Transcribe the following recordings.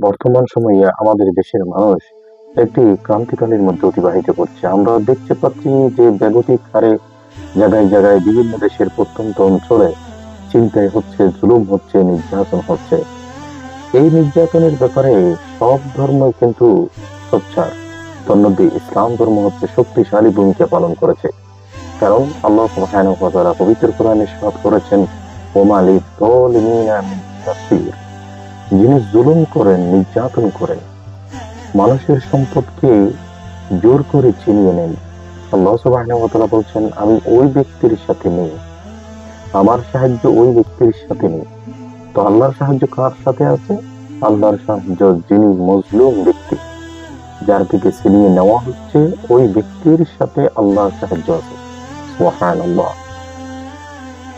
বর্তমান সময়ে আমাদের দেশের মানুষ একটি ক্রান্তিকালের মধ্যে অতিবাহিত করছে। আমরা দেখতে পাচ্ছি যে ব্যাগতিক হারে জায়গায় জায়গায় বিভিন্ন দেশের প্রত্যন্ত অঞ্চলে চিন্তায় হচ্ছে, জুলুম হচ্ছে, নির্যাতন হচ্ছে। এই নির্যাতনের ব্যাপারে সব ধর্মই কিন্তু সোচ্চার। তন্মধ্যে ইসলাম ধর্ম হচ্ছে শক্তিশালী ভূমিকা পালন করেছে। কারণ আল্লাহ সুবহানাহু ওয়া তাআলা পবিত্র কোরআনে ইরশাদ করেছেন, ওমা লিযালিমিনা মিন নাসির। যিনি জুলুম করেন, নির্যাতন করেন, মানুষের সম্পদকে জোর করে ছিনিয়ে নেন। আল্লাহ সুবহানাহু বলছেন, আমি ওই ব্যক্তির সাথে নেই। আমার সাহায্য ওই ব্যক্তির সাথে নেই। তো আল্লাহর সাহায্য কার সাথে আছে? আল্লাহর সাহায্য যিনি মজলুম ব্যক্তি, যার থেকে ছিনিয়ে নেওয়া হচ্ছে, ওই ব্যক্তির সাথে আল্লাহর সাহায্য আছে।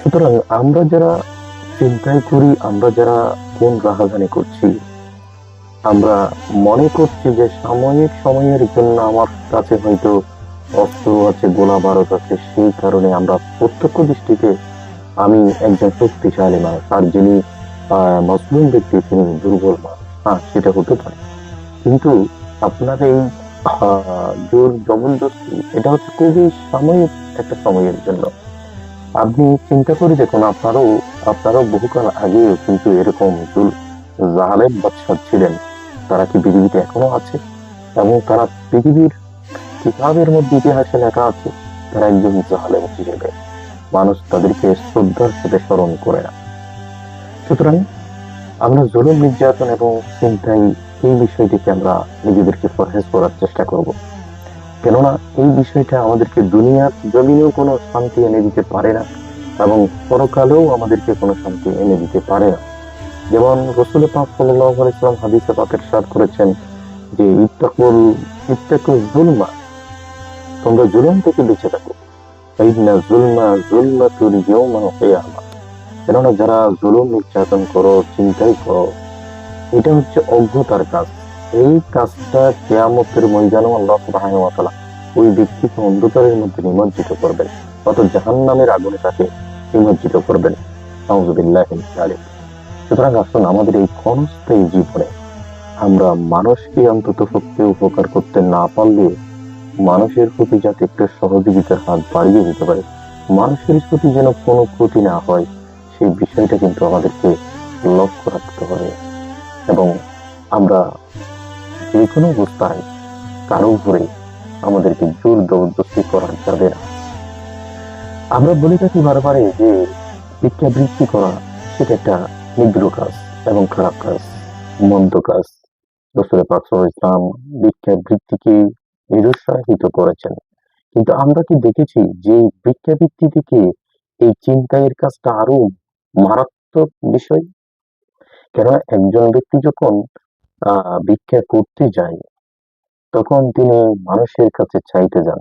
সুতরাং আমরা যারা চিন্তায় করি আমরা যারা কোন রাহাজানি করছি। আমরা মনে করছি যে সাময়িক সময়ের জন্য আমার কাছে হয়তো অস্ত্র আছে গোলা বারুদ আছে সেই কারণে আমরা প্রত্যক্ষ দৃষ্টিতে আমি একজন শক্তিশালী মানুষ আর যিনি আহ, মজলুম ব্যক্তি তিনি দুর্বল মানুষ। হ্যাঁ সেটা হতে পারে। কিন্তু আপনার এই জোর জবরদস্তি এটা হচ্ছে খুবই সাময়িক একটা সময়ের জন্য। আপনি চিন্তা করে দেখুন, আপনারও আপনারও বহুকাল আগেও কিন্তু এরকম জুল জাহালের বাদশাহ ছিলেন। তারা কি পৃথিবীতে এখনও আছে? এবং তারা পৃথিবীর কিতাবের মধ্যে ইতিহাসে লেখা আছে, তারা একজন জাহালেম হিসেবে। মানুষ তাদেরকে শ্রদ্ধার সাথে স্মরণ করে না। সুতরাং আমরা জুলুম নির্যাতন এবং চিন্তাই এই বিষয়টিকে আমরা নিজেদেরকে ফরহেজ করার চেষ্টা করব। কেননা এই বিষয়টা আমাদেরকে দুনিয়ার জমিনেও কোনো শান্তি এনে দিতে পারে না এবং পরকালেও আমাদেরকে কোনো শান্তি এনে দিতে পারে না। যেমন রসুল পাক সাল্লাম হাদিসে পাকের সাদ করেছেন যে, ইত্তাকুল ইত্তাকুল জুলমা তোমরা জুলুম থেকে বেঁচে থাকো। ফাইন্না জুলমা জুলমাতুল ইয়াউমাল কিয়ামা। কেননা যারা জুলুম নির্যাতন করো, চিন্তাই করো, এটা হচ্ছে অজ্ঞতার কাজ। এই কাজটা কেয়ামতের ময়দানেও আল্লাহ সুবহানাহু ওয়া তাআলা ওই ব্যক্তিকে অন্ধকারের মধ্যে নিমজ্জিত করবেন অত জাহান্নামের আগুনে তাকে নিমজ্জিত করবেন। নাউযুবিল্লাহি মিন যালিক। সুতরাং আসুন আমাদের এই ক্ষণস্থায়ী জীবনে আমরা মানুষকে অন্তত পক্ষে উপকার করতে না পারলে মানুষের প্রতি যাতে একটু সহযোগিতার হাত বাড়িয়ে দিতে পারে, মানুষের প্রতি যেন কোনো ক্ষতি না হয়, সেই বিষয়টা কিন্তু আমাদেরকে লক্ষ্য রাখতে হবে। এবং আমরা যে কোনো অবস্থায় কারও উপরে আমাদেরকে জোর জবরদস্তি করা যাবে না। আমরা বলে থাকি বারবারে যে ভিক্ষাবৃত্তি করা সেটা একটা নিগ্র কাজ এবং খারাপ কাজ, মন্দ কাজ। রসুল পাক সাল্লাল্লাহু আলাইহি ইসলাম ভিক্ষাবৃত্তিকে নিরুৎসাহিত করেছেন। কিন্তু আমরা কি দেখেছি যে ভিক্ষাবৃত্তি থেকে এই চিন্তায়ের কাজটা আরও মারাত্মক বিষয়? কেননা একজন ব্যক্তি যখন ভিক্ষা করতে যায় তখন তিনি মানুষের কাছে চাইতে যান।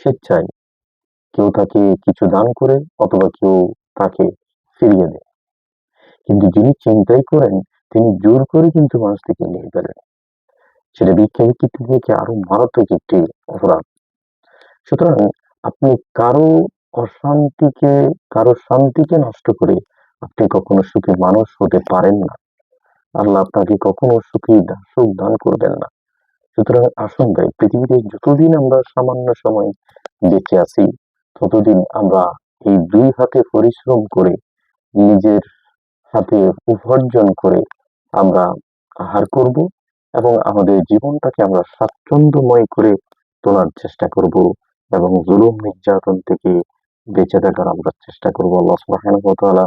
স্বেচ্ছায় কেউ তাকে কিছু দান করে অথবা কেউ তাকে ফিরিয়ে দেয়। কিন্তু যিনি চিন্তাই করেন, তিনি জোর করে কিন্তু মানুষ থেকে নিয়ে ফেলেন সেটা ভিক্ষাবৃত্তি থেকে আরও মারাত্মক একটি অপরাধ। সুতরাং আপনি কারও অশান্তিকে, কারও শান্তিকে নষ্ট করে আপনি কখনো সুখী মানুষ হতে পারেন না। আল্লাহ আপনাকে কখনো সুখী সুখ দান করবেন না। সুতরাং আসুন ভাই, পৃথিবীতে যতদিন আমরা সামান্য সময় বেঁচে আছি, ততদিন আমরা এই দুই হাতে পরিশ্রম করে, নিজের হাতে উপার্জন করে আমরা আহার করব এবং আমাদের জীবনটাকে আমরা স্বাচ্ছন্দ্যময় করে তোলার চেষ্টা করব এবং জুলুম নির্যাতন থেকে বেঁচে থাকার আমরা চেষ্টা করব। আল্লাহ তাআলা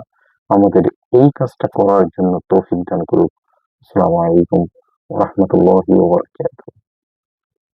আমাদের এই কাজটা করার জন্য তৌফিক দান করুক। আসসালামু আলাইকুম রহমতুল্লাহ